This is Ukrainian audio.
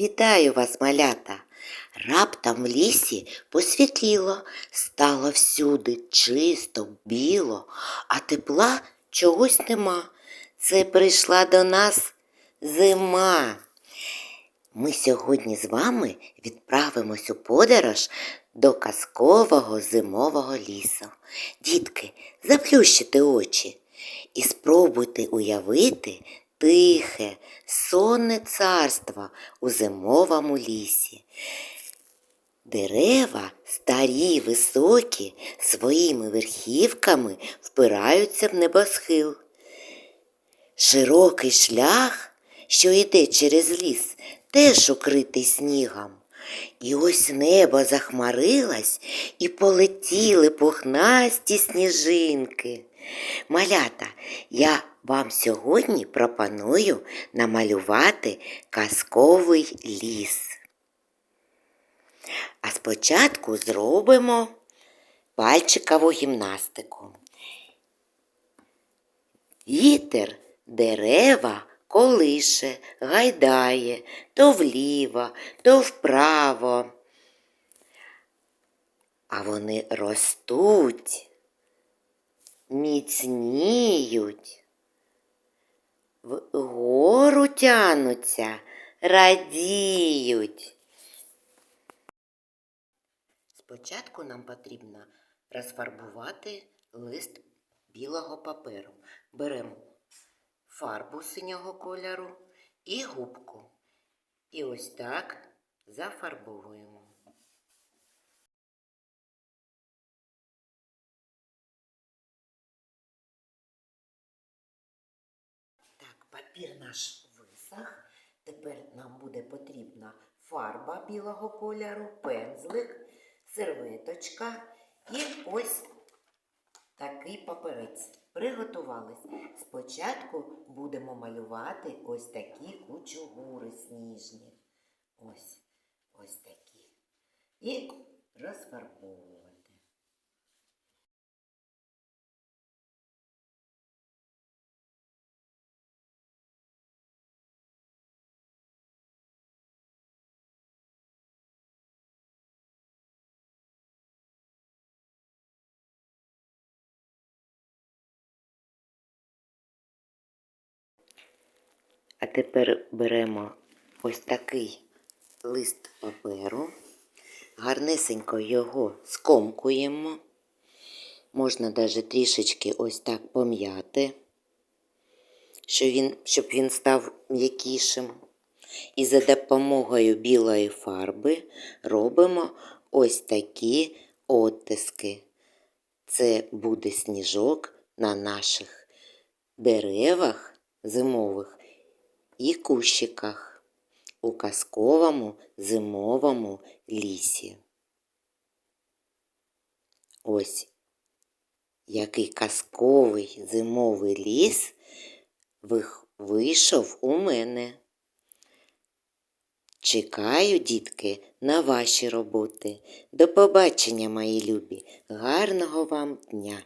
Вітаю вас, малята! Раптом в лісі посвітліло, стало всюди чисто, біло, а тепла чогось нема. Це прийшла до нас зима. Ми сьогодні з вами відправимось у подорож до казкового зимового лісу. Дітки, заплющите очі і спробуйте уявити тихе, сонне царство у зимовому лісі. Дерева, старі, високі, своїми верхівками впираються в небосхил. Широкий шлях, що йде через ліс, теж укритий снігом. І ось небо захмарилось і полетіли пухнасті сніжинки. Малята, я вам сьогодні пропоную намалювати казковий ліс. А спочатку зробимо пальчикову гімнастику. Вітер дерева колише, гайдає то вліво, то вправо. А вони ростуть, міцніють, вгору тянуться, радіють. Спочатку нам потрібно розфарбувати лист білого паперу. Беремо фарбу синього кольору і губку. І ось так зафарбовуємо. Папір наш висох. Тепер нам буде потрібна фарба білого кольору, пензлик, серветочка і ось такий паперець. Приготувались. Спочатку будемо малювати ось такі кучугури сніжні. Ось ось такі. І розфарбовувати. А тепер беремо ось такий лист паперу, гарнесенько його скомкуємо. Можна навіть трішечки ось так пом'яти, щоб він, щоб він став м'якішим. І за допомогою білої фарби робимо ось такі оттиски. Це буде сніжок на наших деревах зимових і кущиках у казковому зимовому лісі. Ось який казковий зимовий ліс вийшов у мене. Чекаю, дітки, на ваші роботи. До побачення, мої любі. Гарного вам дня!